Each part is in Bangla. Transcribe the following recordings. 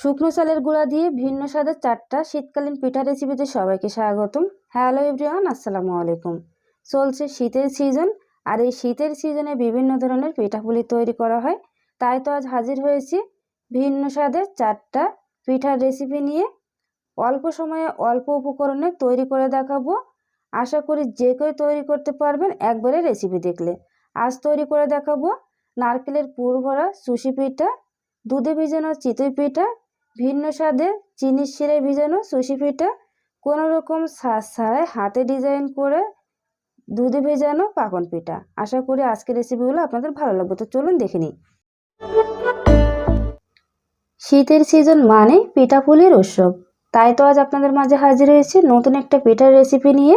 শুকনো চালের গুঁড়া দিয়ে ভিন্ন স্বাদের চারটা শীতকালীন পিঠা রেসিপিতে সবাইকে স্বাগতম। হ্যালো এভরিওয়ান আসসালামু আলাইকুম। চলছে শীতের সিজন আর এই শীতের সিজনে বিভিন্ন ধরনের পিঠাপুলি তৈরি করা হয়। তাই তো আজ হাজির হয়েছি ভিন্ন স্বাদের চারটা পিঠার রেসিপি নিয়ে। অল্প সময়ে অল্প উপকরণে তৈরি করে দেখাবো। আশা করি যে কেউ তৈরি করতে পারবেন একবারে রেসিপি দেখলে। আজ তৈরি করে দেখাবো নারকেলের পুর ভরা সুশি পিঠা, দুধে ভিজানো চিতই পিঠা ভিন্ন স্বাদে চিনির শিরে ভিজানো সুশি পিঠা, কোনো রকম শ্বাস ছাড়াই হাতে ডিজাইন করে দুধে ভেজানো পাকন পিঠা। আশা করি আজকের রেসিপিগুলো আপনাদের ভালো লাগবে। তো চলুন দেখে নিই। শীতের সিজন মানে পিঠাপুলির উৎসব। তাই তো আজ আপনাদের মাঝে হাজির হয়েছি নতুন একটা পিঠার রেসিপি নিয়ে।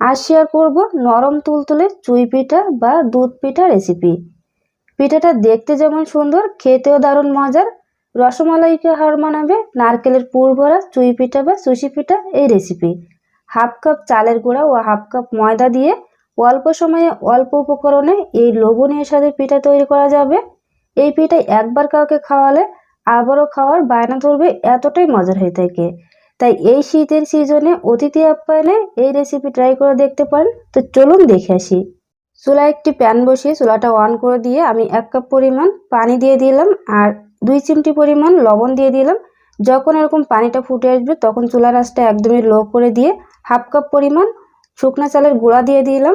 আজ শেয়ার করব নরম তুলতুলে চুই পিঠা বা দুধ পিঠা রেসিপি পিঠাটা দেখতে যেমন সুন্দর, খেতেও দারুণ মজার রসমালাইকে হার মানাবে, নারকেলের পুর ভরা, চুই পিঠা বা সুশি পিঠা, এই রেসিপি হাফ কাপ চালের গুঁড়া ও হাফ কাপ ময়দা দিয়ে অল্প সময়ে অল্প উপকরণে এই লোভনীয় স্বাদের পিঠা তৈরি করা যাবে। এই পিঠা একবার কাউকে খাওয়ালে আবারও খাওয়ার বায়না ধরবে এতটাই মজার হয়ে থাকে। তাই এই শীতের সিজনে অতিথি আপ্যায়নে এই রেসিপি ট্রাই করে দেখতে পারেন। তো চলুন দেখে আসি। চুলায় একটি প্যান বসিয়ে চুলাটা অন করে দিয়ে আমি এক কাপ পরিমাণ পানি দিয়ে দিলাম আর দুই চিমটি পরিমাণ লবণ দিয়ে দিলাম। যখন এরকম পানিটা ফুটে আসবে, তখন চুলার আঁচটা একদমই লো করে দিয়ে হাফ কাপ পরিমাণ শুকনো চালের গুঁড়া দিয়ে দিলাম।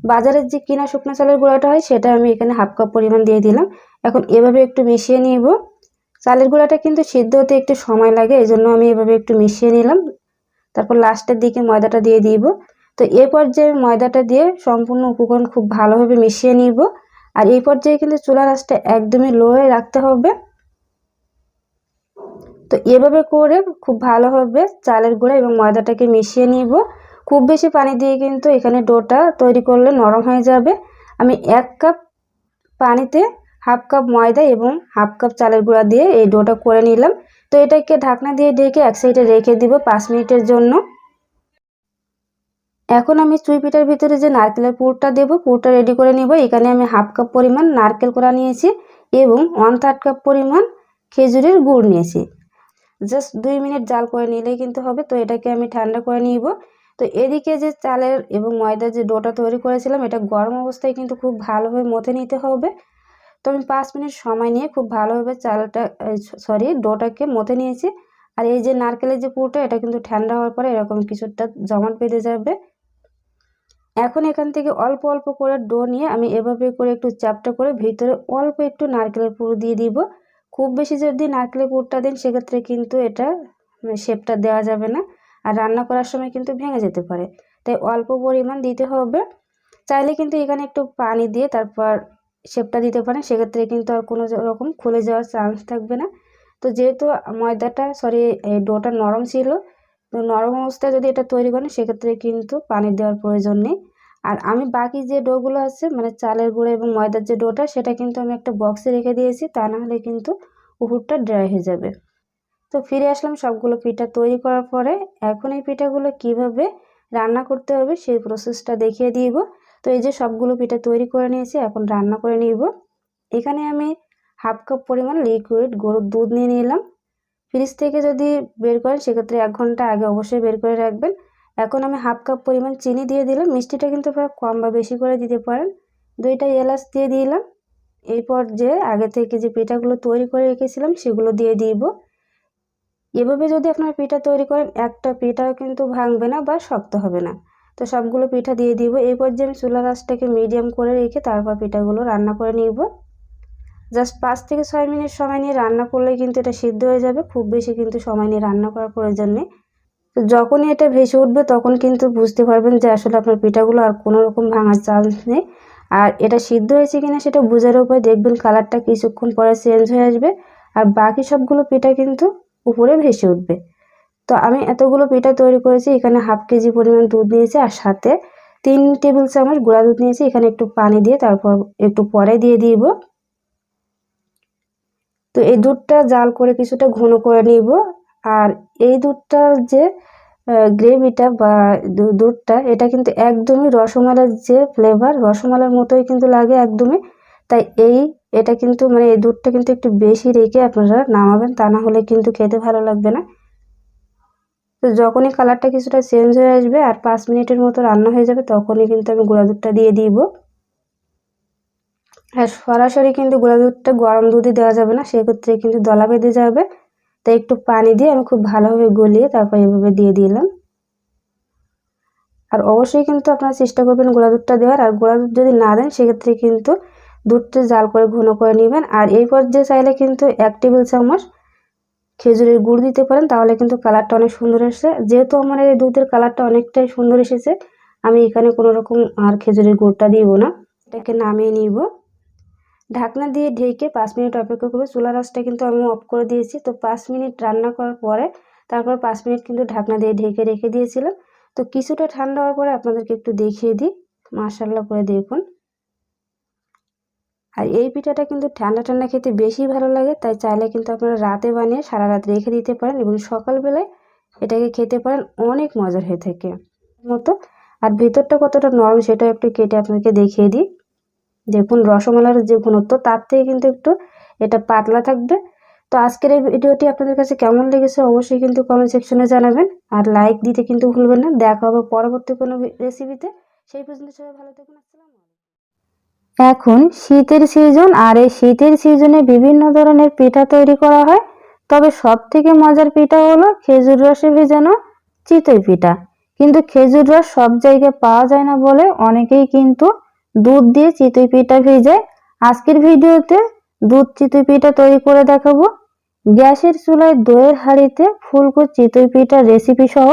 বাজারের যে কিনা শুকনো চালের গুঁড়াটা হয়, সেটা আমি এখানে হাফ কাপ পরিমাণ দিয়ে দিলাম। এখন এভাবে একটু মিশিয়ে নিব। চালের গুঁড়াটা কিন্তু সিদ্ধ হতে একটু সময় লাগে এই জন্য আমি এভাবে একটু মিশিয়ে নিলাম। তারপর লাস্টের দিকে ময়দাটা দিয়ে দিব। তো এই পর্যায়ে ময়দাটা দিয়ে সম্পূর্ণ উপকরণ খুব ভালোভাবে মিশিয়ে নিব। আর এই পর্যায়ে কিন্তু চুলার আঁচটা একদমই লো হয়ে রাখতে হবে। তো এভাবে করে খুব ভালোভাবে চালের গুঁড়া এবং ময়দাটাকে মিশিয়ে নিব। খুব বেশি পানি দিয়ে কিন্তু এখানে ডোটা তৈরি করলে নরম হয়ে যাবে। আমি এক কাপ পানিতে হাফ কাপ ময়দা এবং হাফ কাপ চালের গুঁড়া দিয়ে এই ডোটা করে নিলাম। তো এটাকে ঢাকনা দিয়ে ঢেকে এক সাইডে রেখে দিব পাঁচ মিনিটের জন্য। এখন আমি চুই পিঠার ভিতরে যে নারকেলের পুরটা দেবো, পুরটা রেডি করে নিব। এখানে আমি হাফ কাপ পরিমাণ নারকেল কোড়া নিয়েছি এবং ওয়ান থার্ড কাপ পরিমাণ খেজুরের গুড় নিয়েছি। জাস্ট দুই মিনিট জাল করে নিলেই কিন্তু হবে। তো এটাকে আমি ঠান্ডা করে নিব। তো এদিকে যে চালের এবং ময়দার যে ডোটা তৈরি করেছিলাম, এটা গরম অবস্থায় কিন্তু খুব ভালোভাবে মথে নিতে হবে। তো আমি পাঁচ মিনিট সময় নিয়ে খুব ভালোভাবে চালটা সরি, ডোটাকে মথে নিয়েছি। আর এই যে নারকেলের যে পুরোটা, এটা কিন্তু ঠান্ডা হওয়ার পরে এরকম কিছুটা জমাট বেঁধে যাবে। এখন এখান থেকে অল্প অল্প করে ডো নিয়ে আমি এভাবে করে একটু চাপটা করে ভিতরে অল্প একটু নারকেলের পুরো দিয়ে দিব। খুব বেশি যদি নারকেলের পুরটা দিন, সেক্ষেত্রে কিন্তু এটা শেপটা দেওয়া যাবে না। আর রান্না করার সময় কিন্তু ভেঙে যেতে পারে। তাই অল্প পরিমাণ দিতে হবে। চাইলে কিন্তু এখানে একটু পানি দিয়ে তারপর শেপটা দিতে পারেন। সেক্ষেত্রে কিন্তু আর কোনো রকম খুলে যাওয়ার চান্স থাকবে না। তো যেহেতু ময়দাটা সরি ডোটা নরম ছিল, তো নরম অবস্থায় যদি এটা তৈরি করেন, সেক্ষেত্রে কিন্তু পানি দেওয়ার প্রয়োজন নেই। আর আমি বাকি যে ডোগুলো আছে মানে চালের গুঁড়ো এবং ময়দার যে ডোটা, সেটা কিন্তু আমি একটা বক্সে রেখে দিয়েছি। তা না হলে কিন্তু উপরটা ড্রাই হয়ে যাবে। তো ফিরে আসলাম সবগুলো পিঠা তৈরি করার পরে, এখন এই পিঠাগুলো কীভাবে রান্না করতে হবে সেই প্রসেসটা দেখিয়ে দিব। তো এই যে সবগুলো পিঠা তৈরি করে নিয়েছি, এখন রান্না করে নিব। এখানে আমি হাফ কাপ পরিমাণ লিকুইড গরুর দুধ নিয়ে নিলাম। ফ্রিজ থেকে যদি বের করেন, সেক্ষেত্রে এক ঘণ্টা আগে অবশ্যই বের করে রাখবেন। এখন আমি হাফ কাপ পরিমাণ চিনি দিয়ে দিলাম। মিষ্টিটা কিন্তু আপনারা কম বা বেশি করে দিতে পারেন। দুইটা এলাচ দিয়ে দিলাম। এরপর যে আগে থেকে যে পিঠাগুলো তৈরি করে রেখেছিলাম সেগুলো দিয়ে দিব। এভাবে যদি আপনারা পিঠা তৈরি করেন, একটা পিঠাও কিন্তু ভাঙবে না বা শক্ত হবে না। তো সবগুলো পিঠা দিয়ে দিব। এই পর্যায়ে আমি চুলা রাসটাকে মিডিয়াম করে রেখে তারপর পিঠাগুলো রান্না করে নিব। জাস্ট পাঁচ থেকে ছয় মিনিট সময় নিয়ে রান্না করলে কিন্তু এটা সিদ্ধ হয়ে যাবে। খুব বেশি কিন্তু সময় নিয়ে রান্না করার প্রয়োজন নেই। তো যখনই এটা ভেসে উঠবে তখন কিন্তু বুঝতে পারবেন যে আসলে আপনার পিঠাগুলো আর কোনো রকম ভাঙার চান্স নেই। আর এটা সিদ্ধ হয়েছে কিনা সেটা বোঝার উপায় দেখবেন কালারটা কিছুক্ষণ পরে চেঞ্জ হয়ে আসবে। আর বাকি সবগুলো পিঠা কিন্তু উপরে ভেসে উঠবে। তো আমি এতগুলো পিঠা তৈরি করেছি, এখানে হাফ কেজি পরিমাণ দুধ নিয়েছি আর সাথে তিন টেবিল চামচ গুঁড়া দুধ নিয়েছি। এখানে একটু পানি দিয়ে তারপর একটু পরে দিয়ে দিব। তো এই দুধটা জাল করে কিছুটা ঘন করে নিব। আর এই দুধটার যে গ্রেভিটা বা দুধটা, এটা কিন্তু একদমই রসমালাইয়ের যে ফ্লেভার রসমালার মতোই কিন্তু লাগে একদমই। তাই এই, এটা কিন্তু মানে এই দুধটা কিন্তু একটু বেশি রেখে আপনারা নামাবেন, তা না হলে কিন্তু খেতে ভালো লাগবে না। তো যখনই কালারটা কিছুটা চেঞ্জ হয়ে আসবে আর পাঁচ মিনিটের মতো রান্না হয়ে যাবে, তখনই কিন্তু আমি গুঁড়া দুধটা দিয়ে দিব। আর সরাসরি কিন্তু গুঁড়া দুধটা গরম দুধে দেওয়া যাবে না, সেক্ষেত্রে কিন্তু দলা বেঁধে যাবে। তাই একটু পানি দিয়ে আমি খুব ভালোভাবে গলিয়ে তারপর এভাবে দিয়ে দিলাম। আর অবশ্যই কিন্তু আপনারা চেষ্টা করবেন গুঁড়া দুধটা দেওয়ার। আর গুঁড়া দুধ যদি না দেন, সেক্ষেত্রে কিন্তু দুধটা জাল করে ঘন করে নেবেন। আর এই পর্যায়ে চাইলে কিন্তু এক টেবিল চামচ খেজুরের গুড় দিতে পারেন, তাহলে কিন্তু কালারটা অনেক সুন্দর এসেছে যেহেতু আমার এই দুধের কালারটা অনেকটাই সুন্দর এসেছে, আমি এখানে কোনো রকম আর খেজুরের গুড়টা দিব না। এটাকে নামিয়ে নিব। ঢাকনা দিয়ে ঢেকে পাঁচ মিনিট অপেক্ষা করবে। চুলা রাসটা কিন্তু আমি অফ করে দিয়েছি। তো পাঁচ মিনিট রান্না করার পরে, তারপর পাঁচ মিনিট কিন্তু ঢাকনা দিয়ে ঢেকে রেখে দিয়েছিলাম। তো কিছুটা ঠান্ডা হওয়ার পরে আপনাদেরকে একটু দেখিয়ে দিই। মার্শাল্লাহ করে দেখুন। আর এই পিঠাটা কিন্তু ঠান্ডা ঠান্ডা খেতে বেশি ভালো লাগে, তাই চাইলে কিন্তু আপনারা রাতে বানিয়ে সারা রাত রেখে দিতে পারেন এবং সকালবেলায় এটাকে খেতে পারেন অনেক মজার হয়ে থাকে। মতো, আর ভিতরটা কতটা নরম সেটা একটু কেটে আপনাকে দেখিয়ে দিই। দেখুন রসমালাইয়ের যে ঘনত্ব, তার থেকে কিন্তু একটু এটা পাতলা থাকবে। তো আজকের এই ভিডিওটি আপনাদের কাছে কেমন লেগেছে অবশ্যই কিন্তু কমেন্ট সেকশনে জানাবেন। আর লাইক দিতে কিন্তু ভুলবেন না। দেখা হবে পরবর্তী কোনো রেসিপিতে সেই পর্যন্ত সবাই ভালো থাকুন। এখন শীতের সিজন আর এই শীতের সিজনে বিভিন্ন ধরনের পিঠা তৈরি করা হয়। তবে সব থেকে মজার পিঠা হলো খেজুর রসে ভেজানো চিতই পিঠা। কিন্তু খেজুর রস সব জায়গায় পাওয়া যায় না বলে অনেকেই কিন্তু দুধ দিয়ে চিতই পিঠা ভেজায় আজকের ভিডিওতে দুধ চিতই পিঠা তৈরি করে দেখাবো। গ্যাসের চুলায় দইয়ের হাঁড়িতে ফুলকো চিতই পিঠার রেসিপি সহ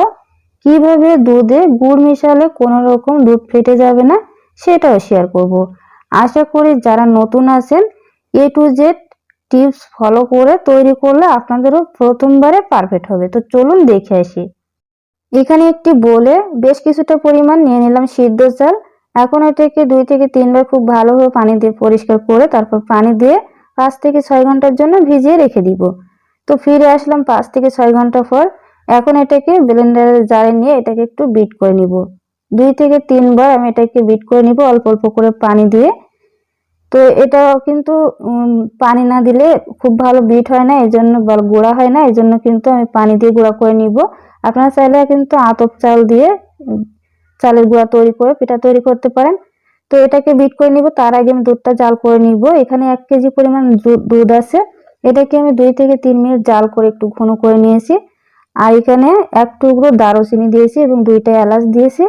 কীভাবে দুধে গুড় মিশালে কোনো রকম দুধ ফেটে যাবে না সেটাও শেয়ার করব। আশা করি যারা নতুন আছেন A to Z tips follow করে তৈরি করলে আপনাদেরও প্রথমবারে পারফেক্ট হবে। তো চলুন দেখে আসি। এখানে একটি বলে বেশ কিছুটা পরিমাণ নিয়ে নিলাম সিদ্ধ চাল। এখন এটাকে দুই থেকে তিনবার খুব ভালোভাবে পানি দিয়ে পরিষ্কার করে তারপর পানি দিয়ে পাঁচ থেকে ছয় ঘণ্টার জন্য ভিজিয়ে রেখে দিব। তো ফিরে আসলাম পাঁচ থেকে ছয় ঘণ্টা পর। এখন এটাকে ব্লেন্ডারের জারে নিয়ে এটাকে একটু বিট করে নিব। দুই থেকে তিনবার আমি এটাকে বিট করে নিব অল্প অল্প করে পানি দিয়ে। তো এটা কিন্তু পানি না দিলে খুব ভালো বিট হয় না এই জন্য গুঁড়া হয় না এই জন্য কিন্তু আমি পানি দিয়ে গুঁড়া করে নিব। আপনারা চাইলে কিন্তু আতপ চাল দিয়ে চালের গুঁড়া তৈরি করে, পিঠা তৈরি করতে পারেন। তো এটাকে বিট করে নিব, তার আগে আমি দুধটা জাল করে নিব। এখানে এক কেজি পরিমাণ দুধ আছে। এটাকে আমি দুই থেকে তিন মিনিট জাল করে একটু ঘন করে নিয়েছি। আর এখানে এক টুকরো দারুচিনি দিয়েছি এবং দুইটা এলাচ দিয়েছি।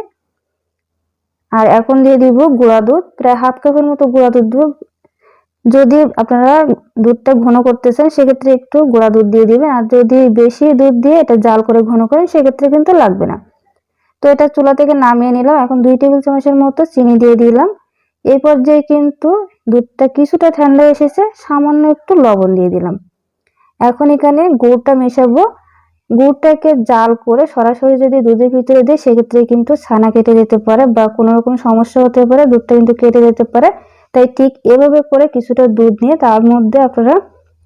আর এখন দিয়ে দিব গুঁড়া দুধ। প্রায় হাফ কাপের মতো গুঁড়া দুধ দিব। যদি আপনারা দুধটা ঘন করতে চান, সেক্ষেত্রে একটু গুঁড়া দুধ দিয়ে দিবেন। আর যদি বেশি দুধ দিয়ে এটা জাল করে ঘন করেন, সেক্ষেত্রে কিন্তু লাগবে না। তো এটা চুলা থেকে নামিয়ে নিলাম। এখন দুই টেবিল চামচের মতো চিনি দিয়ে দিলাম। এই পর্যায়ে কিন্তু দুধটা কিছুটা ঠান্ডা এসেছে, সামান্য একটু লবণ দিয়ে দিলাম। এখন এখানে গুড়টা মেশাবো। গুড়টাকে জাল করে সরাসরি যদি দুধের ভিতরে দিই, সেক্ষেত্রে কিন্তু ছানা কেটে যেতে পারে বা কোনো রকম সমস্যা হতে পারে, দুধটা কিন্তু কেটে যেতে পারে। তাই ঠিক এভাবে করে কিছুটা দুধ নিয়ে তার মধ্যে আপনারা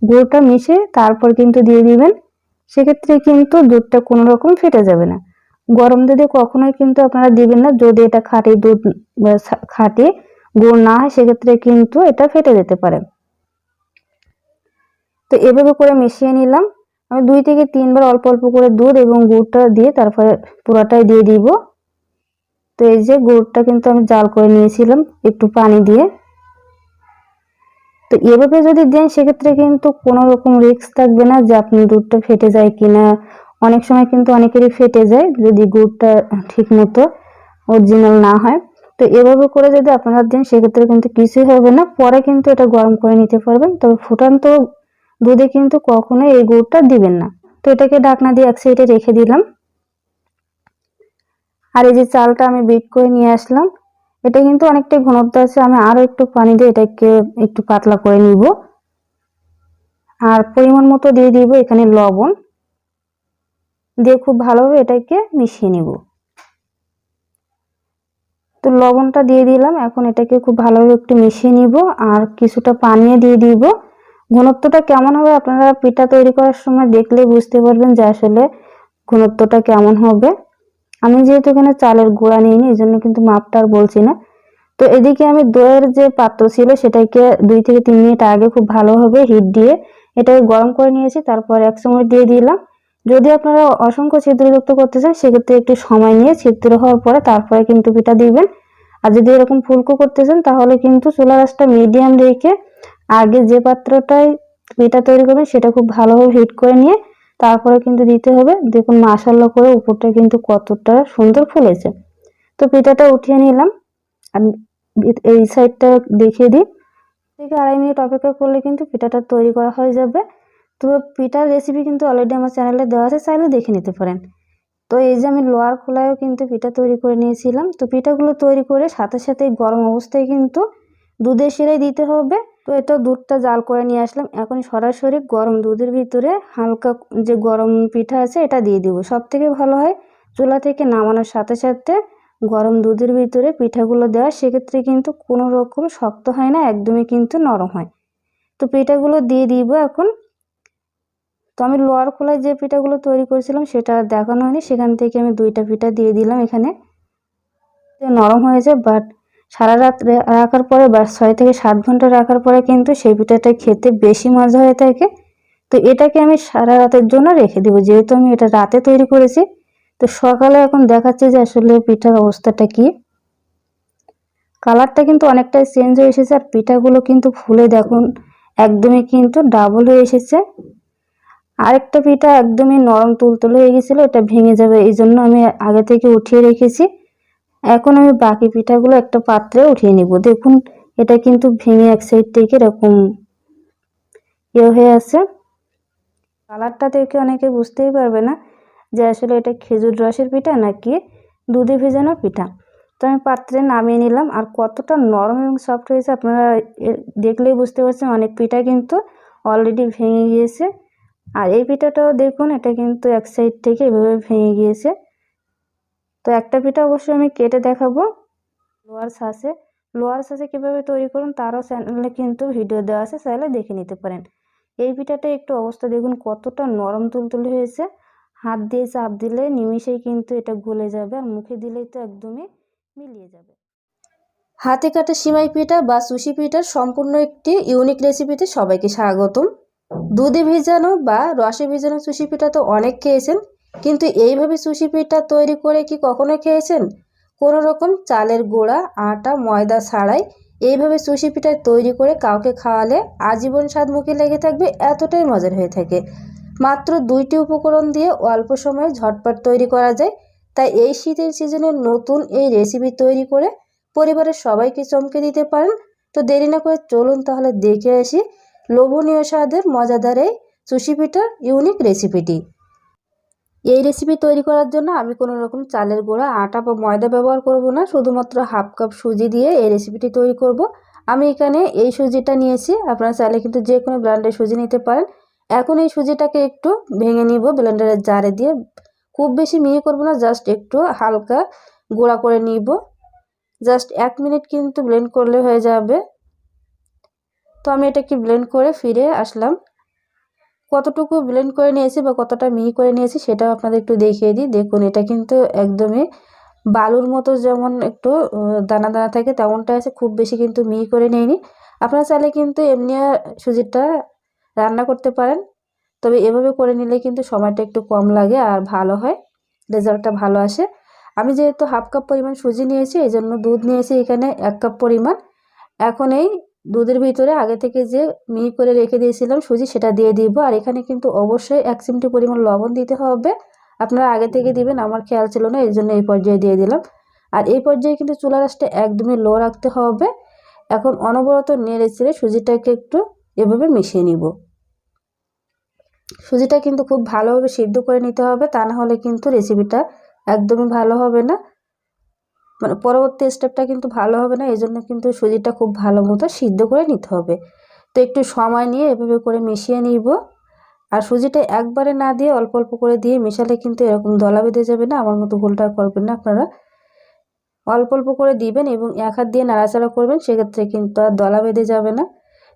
গুড়টা মিশে তারপর কিন্তু দিয়ে দিবেন। সেক্ষেত্রে কিন্তু দুধটা কোনো রকম ফেটে যাবে না। গরম দুধে কখনোই কিন্তু আপনারা দিবেন না, যদি এটা খাঁটি দুধ খাঁটি গুড় না হয়, সেক্ষেত্রে কিন্তু এটা ফেটে যেতে পারে। তো এভাবে করে মিশিয়ে নিলাম। আমি দুই থেকে তিনবার অল্প অল্প করে দুধ এবং গুড়টা দিয়ে তারপরে পুরাটাই দিয়ে দিব। তো এই যে গুড়টা কিন্তু আমি জাল করে নিয়েছিলাম একটু পানি দিয়ে। তো এভাবে যদি দেন, সেক্ষেত্রে কিন্তু কোনো রকম রিস্ক থাকবে না যে আপনি দুধটা ফেটে যায় কিনা অনেক সময় কিন্তু অনেকেরই ফেটে যায় যদি গুড়টা ঠিক মতো অরিজিনাল না হয়। তো এভাবে করে যদি আপনারা দেন, সেক্ষেত্রে কিন্তু কিছুই হবে না। পরে কিন্তু এটা গরম করে নিতে পারবেন। তবে ফুটান্ত দুধে কিন্তু কখনোই এই গুড়টা দিবেন না। তো এটাকে ঢাকনা দিয়ে এক সাইডে রেখে দিলাম। আর এই যে চালটা আমি বিট করে নিয়ে আসলাম, এটা কিন্তু অনেকটাই ঘনত্ব আছে। আমি আরও একটু পানি দিয়ে এটাকে একটু পাতলা করে নিব। আর পরিমাণ মতো দিয়ে দিব এখানে লবণ। দিয়ে খুব ভালোভাবে এটাকে মিশিয়ে নিব। তো লবণটা দিয়ে দিলাম, এখন এটাকে খুব ভালোভাবে একটু মিশিয়ে নিব আর কিছুটা পানিয়ে দিয়ে দিব। ঘনত্বটা কেমন হবে আপনারা পিঠা তৈরি করার সময় দেখলে বুঝতে পারবেন যে আসলে ঘনত্বটা কেমন হবে। আমি যেহেতু এখানে চালের গুঁড়া নিইনি এই জন্য কিন্তু মাপটা আর বলছি না। তো এদিকে আমি দইয়ের যে পাত্র ছিল সেটাকে দুই থেকে তিন মিনিট আগে খুব ভালোভাবে হিট দিয়ে এটাকে গরম করে নিয়েছি, তারপর এক সময় দিয়ে দিলাম। যদি আপনারা অসংখ্য ছিদ্রযুক্ত করতে চান, সেক্ষেত্রে একটু সময় নিয়ে ছিদ্র হওয়ার পরে তারপরে কিন্তু পিঠা দিবেন। আর যদি এরকম ফুলকো করতে চান, তাহলে কিন্তু চুলা রাসটা মিডিয়াম রেখে আগে যে পাত্রটায় পিঠা তৈরি করবেন, সেটা খুব ভালোভাবে হিট করে নিয়ে তারপরে কিন্তু দিতে হবে। দেখুন মাসাল্লা করে উপরটা কিন্তু কতটা সুন্দর ফুলেছে। তো পিঠাটা উঠিয়ে নিলাম। আর এই সাইডটা দেখিয়ে দিই। থেকে আড়াই মিনিট অপেক্ষা করলে কিন্তু পিঠাটা তৈরি করা হয়ে যাবে। তো পিঠার রেসিপি কিন্তু অলরেডি আমার চ্যানেলে দেওয়া আছে, চাইলে দেখে নিতে পারেন। তো এই যে আমি লোয়ার খোলায়ও কিন্তু পিঠা তৈরি করে নিয়েছিলাম। তো পিঠাগুলো তৈরি করে সাথে সাথে গরম অবস্থায় কিন্তু দুধের শিরাই দিতে হবে। তো এটা দুধটা জাল করে নিয়ে আসলাম। এখন সরাসরি গরম দুধের ভিতরে হালকা যে গরম পিঠা আছে, এটা দিয়ে দিব। সব থেকে ভালো হয় চুলা থেকে নামানোর সাথে সাথে গরম দুধের ভিতরে পিঠাগুলো দেওয়া, সেক্ষেত্রে কিন্তু কোনো রকম শক্ত হয় না, একদমই কিন্তু নরম হয়। তো পিঠাগুলো দিয়ে দিব এখন। তো আমি লোয়ার খোলায় যে পিঠাগুলো তৈরি করেছিলাম সেটা দেখানো হয়নি। সেখান থেকে আমি দুইটা পিঠা দিয়ে দিলাম এখানে। নরম হয়েছে বাট সারা রাত রাখার পরে বা ছয় থেকে সাত ঘণ্টা রাখার পরে কিন্তু সেই পিঠাটা খেতে বেশি মজা হয়ে থাকে। তো এটাকে আমি সারা রাতের জন্য রেখে দেবো, যেহেতু আমি এটা রাতে তৈরি করেছি। তো সকালে এখন দেখাচ্ছে যে আসলে পিঠার অবস্থাটা কি। কালারটা কিন্তু অনেকটাই চেঞ্জ হয়ে এসেছে, আর পিঠাগুলো কিন্তু ফুলে দেখুন, একদমই কিন্তু ডাবল হয়ে এসেছে। আরেকটা পিঠা একদমই নরম তুলতুল হয়ে গেছিল, এটা ভেঙে যাবে, এই জন্য আমি আগে থেকে উঠিয়ে রেখেছি। এখন আমি বাকি পিঠাগুলো একটা পাত্রে উঠিয়ে নিব। দেখুন, এটা কিন্তু ভেঙে এক সাইড থেকে এরকম ইয়ে হয়ে আছে। কালারটা দেখে অনেকে বুঝতেই পারবে না যে আসলে এটা খেজুর রসের পিঠা নাকি দুধে ভেজানো পিঠা। তো আমি পাত্রে নামিয়ে নিলাম, আর কতটা নরম এবং সফট হয়েছে আপনারা দেখলেই বুঝতে পারছেন, অনেক পিঠা কিন্তু অলরেডি ভেঙে গিয়েছে। আর এই পিঠাটাও দেখুন, এটা কিন্তু এক সাইড থেকে এভাবে ভেঙে গিয়েছে। তো একটা পিঠা অবশ্যই আমি কেটে দেখাবো লোয়ার সাসে লোয়ার সাসে কীভাবে তৈরি করুন, তারও চ্যানেলে কিন্তু ভিডিও দেওয়া আছে, চাইলে দেখে নিতে পারেন। এই পিঠাটা একটু অবস্থা দেখুন, কতটা নরম তুলতুলে হয়েছে। হাত দিয়ে চাপ দিলে নিমিষেই কিন্তু এটা গলে যাবে আর মুখে দিলেই তো একদমই মিলিয়ে যাবে। হাতে কাটা সিমাই পিঠা বা সুশি পিঠার সম্পূর্ণ একটি ইউনিক রেসিপিতে সবাইকে স্বাগতম। দুধে ভিজানো বা রসে ভিজানো সুশি পিঠা তো অনেক খেয়েছেন, কিন্তু এইভাবে সুশি পিঠা তৈরি করে কি কখনো খেয়েছেন? কোনো রকম চালের গোড়া, আটা, ময়দা ছাড়াই এইভাবে সুশি পিঠা তৈরি করে কাউকে খাওয়ালে আজীবন স্বাদ মুখে লেগে থাকবে, এতটাই মজার হয়ে থাকে। মাত্র দুইটি উপকরণ দিয়ে অল্প সময়ে ঝটপট তৈরি করা যায়, তাই এই শীতের সিজনে নতুন এই রেসিপি তৈরি করে পরিবারের সবাইকে চমকে দিতে পারেন। তো দেরি না করে চলুন তাহলে দেখে আসি লোভনীয় স্বাদের মজাদার এই সুশি পিঠার ইউনিক রেসিপিটি এই রেসিপি তৈরি করার জন্য আমি কোনো রকম চালের গুঁড়া, আটা বা ময়দা ব্যবহার করব না, শুধুমাত্র হাফ কাপ সুজি দিয়ে এই রেসিপিটি তৈরি করব। আমি এখানে এই সুজিটা নিয়েছি, আপনারা চাইলে কিন্তু যে কোনো ব্র্যান্ডের সুজি নিতে পারেন। এখন এই সুজিটাকে একটু ভেঙে নিব ব্লেন্ডারের জারে দিয়ে। খুব বেশি মিহি করব না জাস্ট একটু হালকা গুঁড়া করে নিব। জাস্ট এক মিনিট কিন্তু ব্লেন্ড করলে হয়ে যাবে। তো আমি এটাকে ব্লেন্ড করে ফিরে আসলাম। কতটুকু ব্লেন্ড করে নিয়েছি বা কতটা মিহি করে নিয়েছি সেটাও আপনাদের একটু দেখিয়ে দিই। দেখুন, এটা কিন্তু একদমই বালুর মতো যেমন একটু দানা দানা থাকে তেমনটা আছে, খুব বেশি কিন্তু মিহি করে নেয়নি আপনারা চাইলে কিন্তু এমনি সুজিটা রান্না করতে পারেন। তবে এভাবে করে নিলে কিন্তু সময়টা একটু কম লাগে আর ভালো হয়, রেজাল্টটা ভালো আসে। আমি যেহেতু হাফ কাপ পরিমাণ সুজি নিয়েছি এই জন্য দুধ নিয়েছি এখানে এক কাপ পরিমাণ। এখন এই দুধের ভিতরে আগে থেকে যে মিহি করে রেখে দিয়েছিলাম সুজি সেটা দিয়ে দিব। আর এখানে কিন্তু অবশ্যই এক চিমটি পরিমাণ লবণ দিতে হবে। আপনারা আগে থেকে দিবেন, আমার খেয়াল ছিল না এই জন্য এই পর্যায়ে দিয়ে দিলাম। আর এই পর্যায়ে কিন্তু চুলা রাসটা একদমই লো রাখতে হবে। এখন অনবরত নেড়ে চেড়ে সুজিটাকে একটু এভাবে মিশিয়ে নিব। সুজিটা কিন্তু খুব ভালোভাবে সিদ্ধ করে নিতে হবে, তা না হলে কিন্তু রেসিপিটা একদমই ভালো হবে না। মানে পরবর্তী স্টেপটা কিন্তু ভালো হবে না এই জন্য কিন্তু সুজিটা খুব ভালো মতো সিদ্ধ করে নিতে হবে। তো একটু সময় নিয়ে এভাবে করে মিশিয়ে নিব। আর সুজিটা একবারে না দিয়ে অল্প অল্প করে দিয়ে মেশালে কিন্তু এরকম দলা বেঁধে যাবে না, আমার মতো ভুলটা করবেন না আপনারা। অল্প অল্প করে দিবেন এবং এক হাত দিয়ে নাড়াচাড়া করবেন, সেক্ষেত্রে কিন্তু আর দলা বেঁধে যাবে না।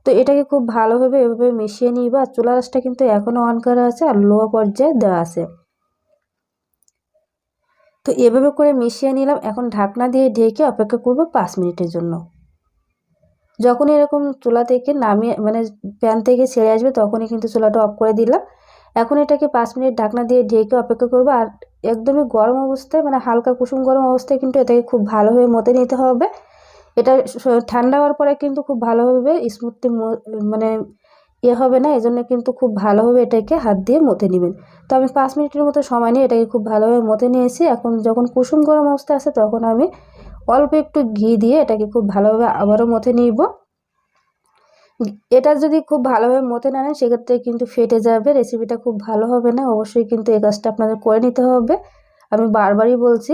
তো এটাকে খুব ভালোভাবে এভাবে মিশিয়ে নিব। আর চুলা রাসটা কিন্তু এখনও অন করা আছে আর লো পর্যায়ে দেওয়া আছে। তো এভাবে করে মিশিয়ে নিলাম। এখন ঢাকনা দিয়ে ঢেকে অপেক্ষা করব পাঁচ মিনিটের জন্য। যখন এরকম চুলা থেকে নামিয়ে মানে প্যান থেকে ছেড়ে আসবে তখনই কিন্তু চুলাটা অফ করে দিলাম। এখন এটাকে পাঁচ মিনিট ঢাকনা দিয়ে ঢেকে অপেক্ষা করব। আর একদমই গরম অবস্থায় মানে হালকা কুসুম গরম অবস্থায় কিন্তু এটাকে খুব ভালোভাবে মতে নিতে হবে। এটা ঠান্ডা হওয়ার পরে কিন্তু খুব ভালোভাবে স্মুথলি মানে ইয়ে হবে না, এজন্য কিন্তু খুব ভালোভাবে এটাকে হাত দিয়ে মতে নেবেন। তো আমি পাঁচ মিনিটের মতো সময় নিয়ে এটাকে খুব ভালোভাবে মতে নিয়েছি। এখন যখন কুসুম গরম অবস্থা আছে, তখন আমি অল্প একটু ঘি দিয়ে এটাকে খুব ভালোভাবে আবারও মতে নিব। এটা যদি খুব ভালোভাবে মতে না নেন, সেক্ষেত্রে কিন্তু ফেটে যাবে রেসিপিটা খুব ভালো হবে না। অবশ্যই কিন্তু এই কাজটা আপনাদের করে নিতে হবে। আমি বারবারই বলছি,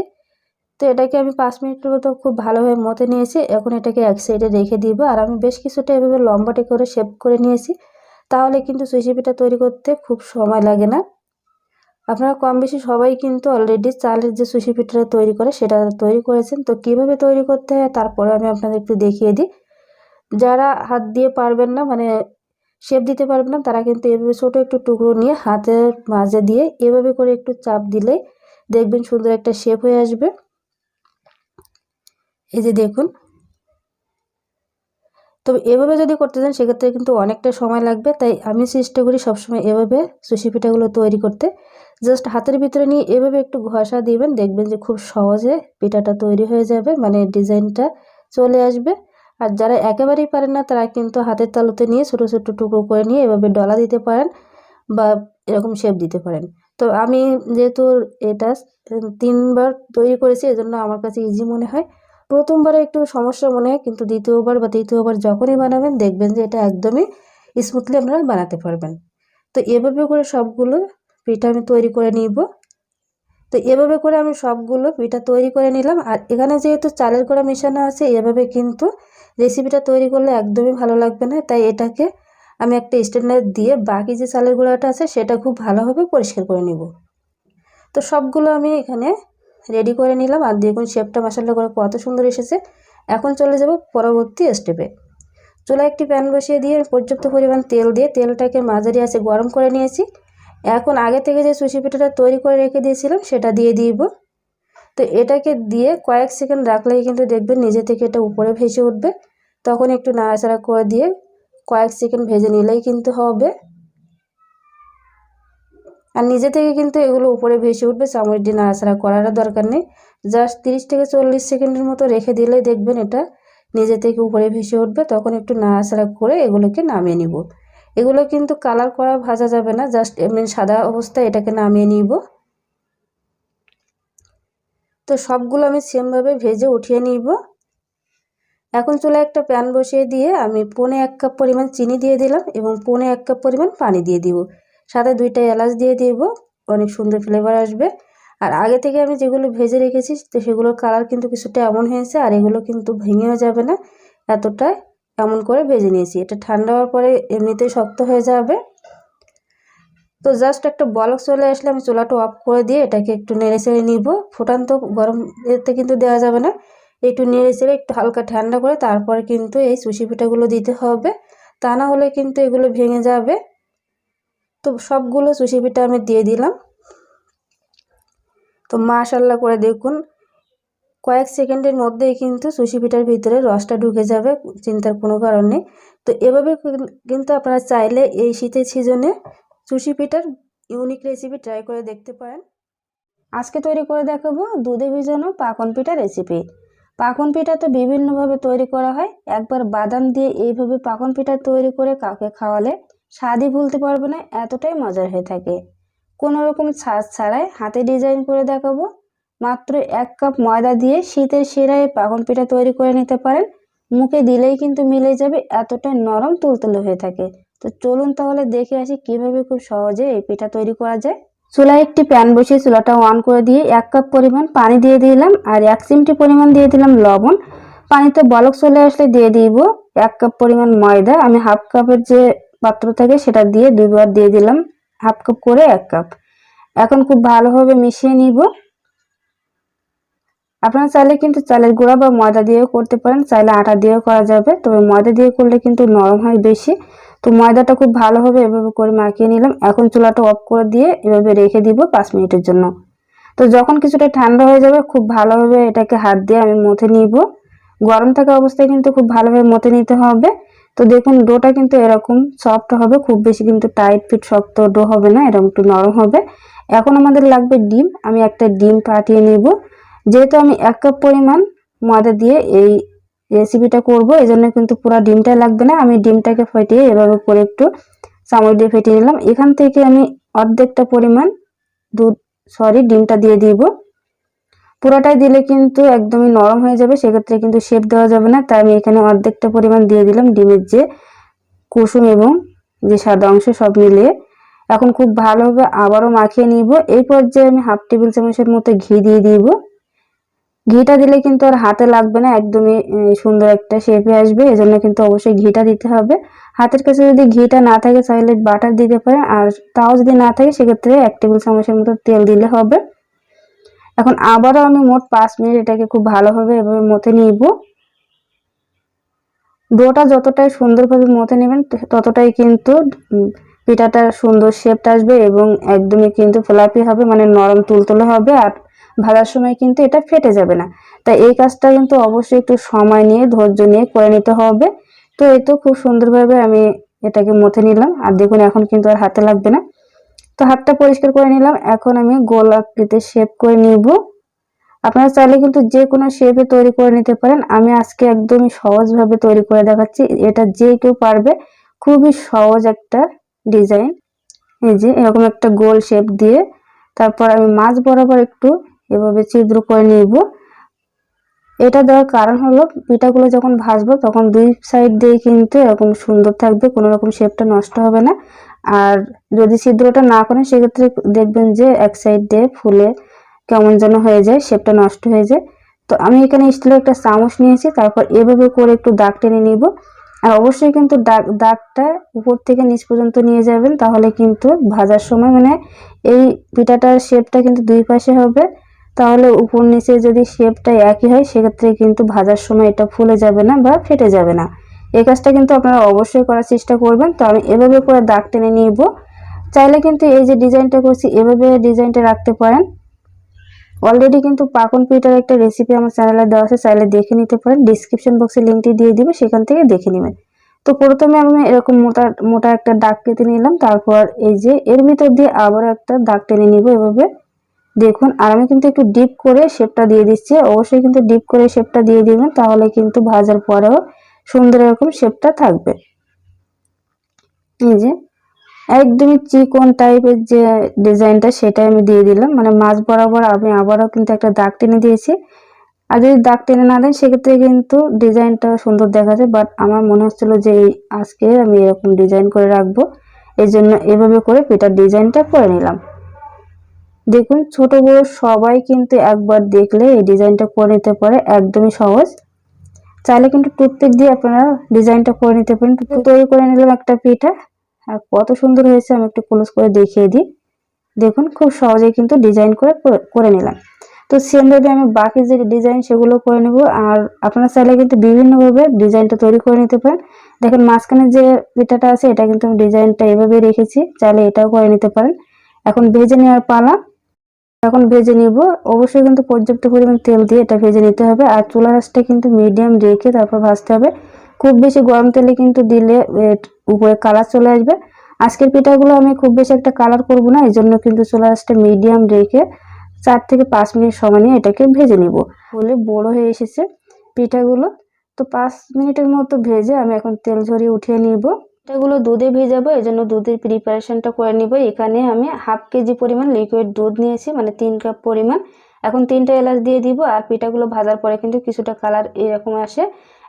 তো এটাকে আমি পাঁচ মিনিটের মতো খুব ভালোভাবে মতে নিয়েছি। এখন এটাকে এক সাইডে রেখে দিব। আর আমি বেশ কিছুটা এভাবে লম্বাটে করে শেপ করে নিয়েছি। তাহলে কিন্তু সুইচি পিঠা তৈরি করতে খুব সময় লাগে না। আপনারা কম বেশি সবাই কিন্তু অলরেডি চালের যে সুশি পিঠাটা তৈরি করে, সেটা তৈরি করেছেন। তো কীভাবে তৈরি করতে হয় তারপরে আমি আপনাদের একটু দেখিয়ে দিই। যারা হাত দিয়ে পারবেন না মানে শেপ দিতে পারবেন না, তারা কিন্তু এভাবে ছোটো একটু টুকরো নিয়ে হাতের মাঝে দিয়ে এভাবে করে একটু চাপ দিলে দেখবেন সুন্দর একটা শেপ হয়ে আসবে। এই যে দেখুন তবে এভাবে যদি করতে চান সেক্ষেত্রে কিন্তু অনেকটা সময় লাগবে। তাই আমি চেষ্টা করি সবসময় এভাবে সুশি পিঠাগুলো তৈরি করতে। জাস্ট হাতের ভিতরে নিয়ে এভাবে একটু ঘষা দিবেন, দেখবেন যে খুব সহজে পিঠাটা তৈরি হয়ে যাবে মানে ডিজাইনটা চলে আসবে। আর যারা একেবারেই পারেন না, তারা কিন্তু হাতের তালুতে নিয়ে ছোটো ছোটো টুকরো করে নিয়ে এভাবে ডলা দিতে পারেন বা এরকম শেপ দিতে পারেন। তো আমি যেহেতু এটা তিনবার তৈরি করেছি, এজন্য আমার কাছে ইজি মনে হয়। প্রথমবারে একটু সমস্যা মনে হয়, কিন্তু দ্বিতীয়বার বা তৃতীয়বার যখনই বানাবেন, দেখবেন যে এটা একদমই স্মুথলি আপনারা বানাতে পারবেন। তো এভাবে করে সবগুলো পিঠা আমি তৈরি করে নিব। তো এভাবে করে আমি সবগুলো পিঠা তৈরি করে নিলাম, আর এখানে যেহেতু চালের গুঁড়া মেশানো আছে, এভাবে কিন্তু রেসিপিটা তৈরি করলে একদমই ভালো লাগবে না। তাই এটাকে আমি একটা স্ট্যান্ডার দিয়ে বাকি যে চালের গুঁড়াটা আছে, সেটা খুব ভালোভাবে পরিষ্কার করে নিব। তো সবগুলো আমি এখানে রেডি করে নিলাম আর দেখুন শেপটা মশালা করে কত সুন্দর এসেছে। এখন চলে যাব পরবর্তী স্টেপে চুলা একটি প্যান বসিয়ে দিয়ে পর্যাপ্ত পরিমাণ তেল দিয়ে তেলটাকে মাঝারি আছে গরম করে নিয়েছি। এখন আগে থেকে যে সুশি পিঠাটা তৈরি করে রেখে দিয়েছিলাম, সেটা দিয়ে দিব। তো এটাকে দিয়ে কয়েক সেকেন্ড রাখলেই কিন্তু দেখবেন নিজে থেকে এটা উপরে ভেসে উঠবে। তখন একটু নাড়াচাড়া করে দিয়ে কয়েক সেকেন্ড ভেজে নিলেই কিন্তু হবে। আর নিজে থেকে কিন্তু এগুলো উপরে ভেসে উঠবে। চামচ দিয়ে নাড়াচাড়া করার দরকার নেই। জাস্ট তিরিশ থেকে চল্লিশ সেকেন্ডের মতো রেখে দিলেই দেখবেন এটা নিজে থেকে উপরে ভেসে উঠবে। তখন একটু নাড়াচাড়া করে এগুলোকে নামিয়ে নিব। এগুলো কিন্তু কালার করা ভাজা যাবে না। জাস্ট এমনি সাদা অবস্থায় এটাকে নামিয়ে নিব। তো সবগুলো আমি সেমভাবে ভেজে উঠিয়ে নিব। এখন চলে একটা প্যান বসিয়ে দিয়ে আমি পনে এক কাপ পরিমাণ চিনি দিয়ে দিলাম এবং পনে এক কাপ পরিমাণ পানি দিয়ে দিব। সাথে দুইটা এলাচ দিয়ে দিব, অনেক সুন্দর ফ্লেভার আসবে। আর আগে থেকে আমি যেগুলো ভেজে রেখেছি, তো সেগুলোর কালার কিন্তু কিছুটা এমন হয়েছে আর এগুলো কিন্তু ভেঙেও যাবে না, এতটাই এমন করে ভেজে নিয়েছি। এটা ঠান্ডা হওয়ার পরে এমনিতেই শক্ত হয়ে যাবে। তো জাস্ট একটা বলক চলে আসলে আমি চুলাটা অফ করে দিয়ে এটাকে একটু নেড়ে চেড়ে নিব। ফুটান্ত গরম এতে কিন্তু দেওয়া যাবে না। একটু নেড়ে চেড়ে, একটু হালকা ঠান্ডা করে তারপরে কিন্তু এই সুশি পিঠাগুলো দিতে হবে। তা না হলে কিন্তু এগুলো ভেঙে যাবে। তো সবগুলো সুশি পিঠা আমি দিয়ে দিলাম। তো মাশাল্লাহ করে দেখুন, কয়েক সেকেন্ডের মধ্যেই কিন্তু সুশি পিঠার ভিতরে রসটা ঢুকে যাবে, চিন্তার কোনো কারণ নেই। তো এভাবে কিন্তু আপনারা চাইলে এই শীতের সিজনে সুশি পিঠার ইউনিক রেসিপি ট্রাই করে দেখতে পারেন। আজকে তৈরি করে দেখাবো দুধে ভিজানো পাকন পিঠা রেসিপি পাকন পিঠা তো বিভিন্নভাবে তৈরি করা হয়, একবার বাদাম দিয়ে এইভাবে পাকন পিঠা তৈরি করে কাউকে খাওয়ালে স্বাদই ভুলতে পারবে না, এতটাই মজার হয়ে থাকে। কোনো রকম ছাঁচ ছাড়াই হাতে ডিজাইন করে দেখাবো। মাত্র এক কাপ ময়দা দিয়ে শীতের সেরায় পাকন পিঠা তৈরি করে নিতে পারেন। মুখে দিলেই কিন্তু মিলে যাবে এতটাই নরম তুলতুলে হয়ে থাকে। তো চলুন তাহলে দেখে আসি কীভাবে খুব সহজে এই পিঠা তৈরি করা যায়। চুলায় একটি প্যান বসিয়ে চুলাটা অন করে দিয়ে এক কাপ পরিমাণ পানি দিয়ে দিলাম আর এক চিমটি পরিমাণ দিয়ে দিলাম লবণ। পানিতে বলক চলে আসলে দিয়ে দিব। এক কাপ পরিমাণ ময়দা, আমি হাফ কাপের যে পাত্র থাকে সেটা দিয়ে দুইবার দিয়ে দিলাম, হাফ কাপ করে এক কাপ। এখন খুব ভালোভাবে মিশিয়ে নিব। আপনারা চাইলে কিন্তু চালের গুঁড়া বা ময়দা দিয়েও করতে পারেন, চাইলে আটা দিয়েও করা যাবে, তবে ময়দা দিয়ে করলে কিন্তু নরম হয় বেশি। তো ময়দাটা খুব ভালোভাবে এভাবে করে মাখিয়ে নিলাম। এখন চুলাটা অফ করে দিয়ে এভাবে রেখে দিব পাঁচ মিনিটের জন্য। তো যখন কিছুটা ঠান্ডা হয়ে যাবে, খুব ভালোভাবে এটাকে হাত দিয়ে আমি মথে নিব। গরম থাকা অবস্থায় কিন্তু খুব ভালোভাবে মথে নিতে হবে। তো দেখুন, ডোটা কিন্তু এরকম সফট হবে, খুব বেশি কিন্তু টাইট ফিট শক্ত ডো হবে না, এরকম একটু নরম হবে। এখন আমাদের লাগবে ডিম, আমি একটা ডিম ফাটিয়ে নিব। যেহেতু আমি এক কাপ পরিমাণ ময়দা দিয়ে এই রেসিপিটা করব এই জন্য কিন্তু পুরো ডিমটা লাগবে না। আমি ডিমটাকে ফেটিয়ে এভাবে করে একটু চামচ দিয়ে ফেটিয়ে নিলাম। এখান থেকে আমি অর্ধেকটা পরিমাণ দুধ সরি ডিমটা দিয়ে দিব। পুরোটাই দিলে কিন্তু একদমই নরম হয়ে যাবে, সেক্ষেত্রে কিন্তু শেপ দেওয়া যাবে না। তাই আমি এখানে অর্ধেকটা পরিমাণ দিয়ে দিলাম ডিমের যে কুসুম এবং যে সাদা অংশ সব মিলিয়ে। এখন খুব ভালোভাবে আবারও মাখিয়ে নিব। এই পর্যায়ে আমি হাফ টেবিল চামচের মতো ঘি দিয়ে দিব। ঘিটা দিলে কিন্তু আর হাতে লাগবে না, একদমই সুন্দর একটা শেপে আসবে। এজন্য কিন্তু অবশ্যই ঘিটা দিতে হবে। হাতের কাছে যদি ঘিটা না থাকে তাহলে বাটার দিতে পারেন। আর তাও যদি না থাকে, সেক্ষেত্রে এক টেবিল চামচের মতো তেল দিলে হবে। এখন আবারও আমি মোট পাঁচ মিনিট এটাকে খুব ভালোভাবে এভাবে মতে নিব। ডোটা যতটাই সুন্দরভাবে মতে নেবেন, ততটাই কিন্তু পিঠাটার সুন্দর শেপটা আসবে এবং একদমই কিন্তু ফ্লাপি হবে মানে নরম তুলতুলে হবে আর ভাজার সময় কিন্তু এটা ফেটে যাবে না। তাই এই কাজটা কিন্তু অবশ্যই একটু সময় নিয়ে, ধৈর্য নিয়ে করে নিতে হবে। তো এই তো খুব সুন্দরভাবে আমি এটাকে মথে নিলাম। আর দেখুন, এখন কিন্তু আর হাতে লাগবে না। তো হাতটা পরিষ্কার করে নিলাম। এখন আমি গোল আকৃতিতে শেপ করে নিব। আপনারা চাইলে কিন্তু যে কোনো শেপে তৈরি করে নিতে পারেন। আমি আজকে একদমই সহজভাবে তৈরি করে দেখাচ্ছি। এটা যে কেউ পারবে। খুবই সহজ একটা ডিজাইন এই যে এরকম একটা গোল শেপ দিয়ে তারপর আমি মাছ বরাবর একটু এভাবে ছিদ্র করে নিব। এটা দেওয়ার কারণ হলো, পিঠাগুলো যখন ভাজবো তখন দুই সাইড দিয়ে কিন্তু এরকম সুন্দর থাকবে। কোনো রকম শেপটা নষ্ট হবে না। আর যদি ছিদ্রটা না করেন, সেক্ষেত্রে দেখবেন যে এক সাইড দিয়ে ফুলে কেমন যেন হয়ে যায় শেপটা নষ্ট হয়ে যায়। তো আমি এখানে স্টিলের একটা চামচ নিয়েছি, তারপর এভাবে করে একটু দাগ টেনে নিব। আর অবশ্যই কিন্তু দাগ, দাগটা উপর থেকে নিচ পর্যন্ত নিয়ে যাবেন, তাহলে কিন্তু ভাজার সময় মানে এই পিঠাটার শেপটা কিন্তু দুই পাশে হবে। তাহলে উপর নিচে যদি শেপটা একই হয়, সেক্ষেত্রে কিন্তু ভাজার সময় এটা ফুলে যাবে না বা ফেটে যাবে না। এই কাজটা কিন্তু আপনারা অবশ্যই করার চেষ্টা করবেন। তো আমি এভাবে করে দাগ টেনে নিব। চাইলে কিন্তু এই যে ডিজাইনটা করছি, এভাবে ডিজাইনটা রাখতে পারেন। অলরেডি কিন্তু পাকন পিঠার একটা রেসিপি আমার চ্যানেলে দেওয়া আছে, চাইলে দেখে নিতে পারেন। ডিসক্রিপশন বক্সে লিঙ্কটি দিয়ে দিবে, সেখান থেকে দেখে নেবেন। তো প্রথমে আমি এরকম মোটা মোটা একটা দাগ কেটে নিলাম। তারপর এই যে এর ভিতর দিয়ে আবার একটা দাগ টেনে নিব এভাবে। দেখুন, আর আমি কিন্তু একটু ডিপ করে শেপটা দিয়ে দিচ্ছি। অবশ্যই কিন্তু ডিপ করে শেপটা দিয়ে দিবেন, তাহলে কিন্তু ভাজার পরেও সুন্দর এরকম শেপটা থাকবে। এই যে, একদমই চিকন টাইপের যে ডিজাইনটা সেটা আমি দিয়ে দিলাম। মানে মাছ বরাবর আমি আবারও কিন্তু একটা দাগ টেনে দিয়েছি। আর যদি দাগ টেনে না দেন, সেক্ষেত্রে কিন্তু ডিজাইনটা সুন্দর দেখা যায়। বাট আমার মনে হচ্ছিল যে এই আজকে আমি এরকম ডিজাইন করে রাখব। এই জন্য এভাবে করে পিটার ডিজাইনটা করে নিলাম। দেখুন, ছোট বড় সবাই কিন্তু একবার দেখলে এই ডিজাইনটা করে নিতে পারে। একদমই সহজ। চাইলে কিন্তু টুথপিক দিয়ে আপনারা ডিজাইনটা করে নিতে পারেন। তৈরি করে নিলাম একটা পিঠা। আর কত সুন্দর হয়েছে, আমি একটু ক্লোজ করে দেখিয়ে দিই। দেখুন, খুব সহজেই কিন্তু ডিজাইন করে করে নিলাম। তো সেমভাবে আমি বাকি যে ডিজাইন সেগুলো করে নেব। আর আপনারা চাইলে কিন্তু বিভিন্নভাবে ডিজাইনটা তৈরি করে নিতে পারেন। দেখেন, মাঝখানে যে পিঠাটা আছে, এটা কিন্তু আমি ডিজাইনটা এভাবে রেখেছি। চাইলে এটাও করে নিতে পারেন। এখন ভেজে নেওয়ার পালা। এখন ভেজে নিব। অবশ্যই কিন্তু পর্যাপ্ত পরিমাণ তেল দিয়ে এটা ভেজে নিতে হবে। আর চুলা রাসটা কিন্তু মিডিয়াম রেখে তারপর ভাজতে হবে। খুব বেশি গরম তেলে কিন্তু দিলে উপরে কালার চলে আসবে। আজকের পিঠাগুলো আমি খুব বেশি একটা কালার করব না এই জন্য কিন্তু চুলা রাসটা মিডিয়াম রেখে চার থেকে পাঁচ মিনিট সময় নিয়ে এটাকে ভেজে নিব। বলে বড় হয়ে এসেছে পিঠাগুলো। তো পাঁচ মিনিটের মতো ভেজে আমি এখন তেল ঝরিয়ে উঠিয়ে নিব। এগুলো দুধে ভেজাবো এই জন্য দুধের প্রিপারেশনটা করে নিব। এখানে আমি হাফ কেজি পরিমাণ লিকুইড দুধ নিয়েছি মানে তিন কাপ পরিমাণ। এখন তিনটা এলাচ দিয়ে দিব, আর পিঠাগুলো ভাজার পরে কিন্তু কিছুটা কালার এরকম আসে।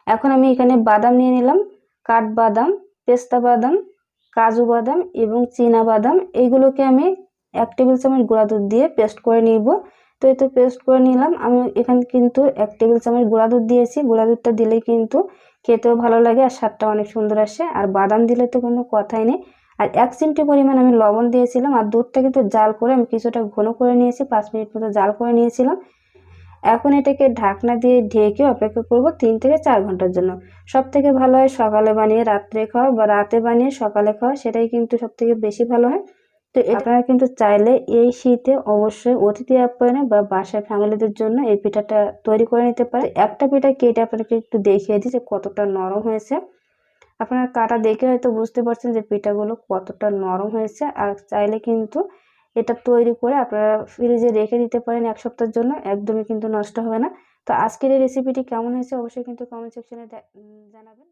এখন আমি এখানে বাদাম নিয়ে নিলাম কাঠ বাদাম পেস্তা বাদাম, কাজু বাদাম এবং চীনা বাদাম। এইগুলোকে আমি এক টেবিল চামচ গুঁড়া দুধ দিয়ে পেস্ট করে নিব। তো এই তো পেস্ট করে নিলাম। আমি এখানে কিন্তু এক টেবিল চামচ গুঁড়া দুধ দিয়েছি। গুঁড়া দুধটা দিলে কিন্তু খেতেও ভালো লাগে আর স্বাদটা অনেক সুন্দর আসে। আর বাদাম দিলে তো কোনো কথাই নেই। আর এক চিমটি পরিমাণ আমি লবণ দিয়েছিলাম আর দুধটা কিন্তু জাল করে আমি কিছুটা ঘন করে নিয়েছি, পাঁচ মিনিট মতো জাল করে নিয়েছিলাম। এখন এটাকে ঢাকনা দিয়ে ঢেকে অপেক্ষা করব তিন থেকে চার ঘণ্টার জন্য। সব থেকে ভালো হয় সকালে বানিয়ে রাত্রে খাওয়া বা রাতে বানিয়ে সকালে খাওয়া, সেটাই কিন্তু সব থেকে বেশি ভালো হয়। তো আপনারা কিন্তু চাইলে এই শীতে অবশ্যই অতিথি আপ্যায়নে বা বাসায় ফ্যামিলিদের জন্য এই পিঠাটা তৈরি করে নিতে পারে একটা পিঠা কেটে আপনাকে একটু দেখিয়ে দিই যে কতটা নরম হয়েছে। আপনারা কাটা দেখে হয়তো বুঝতে পারছেন যে পিঠাগুলো কতটা নরম হয়েছে আর চাইলে কিন্তু এটা তৈরি করে আপনারা ফ্রিজে রেখে দিতে পারেন এক সপ্তাহের জন্য, একদমই কিন্তু নষ্ট হবে না। তো আজকের এই রেসিপিটি কেমন হয়েছে অবশ্যই কিন্তু কমেন্ট সেকশনে জানাবেন।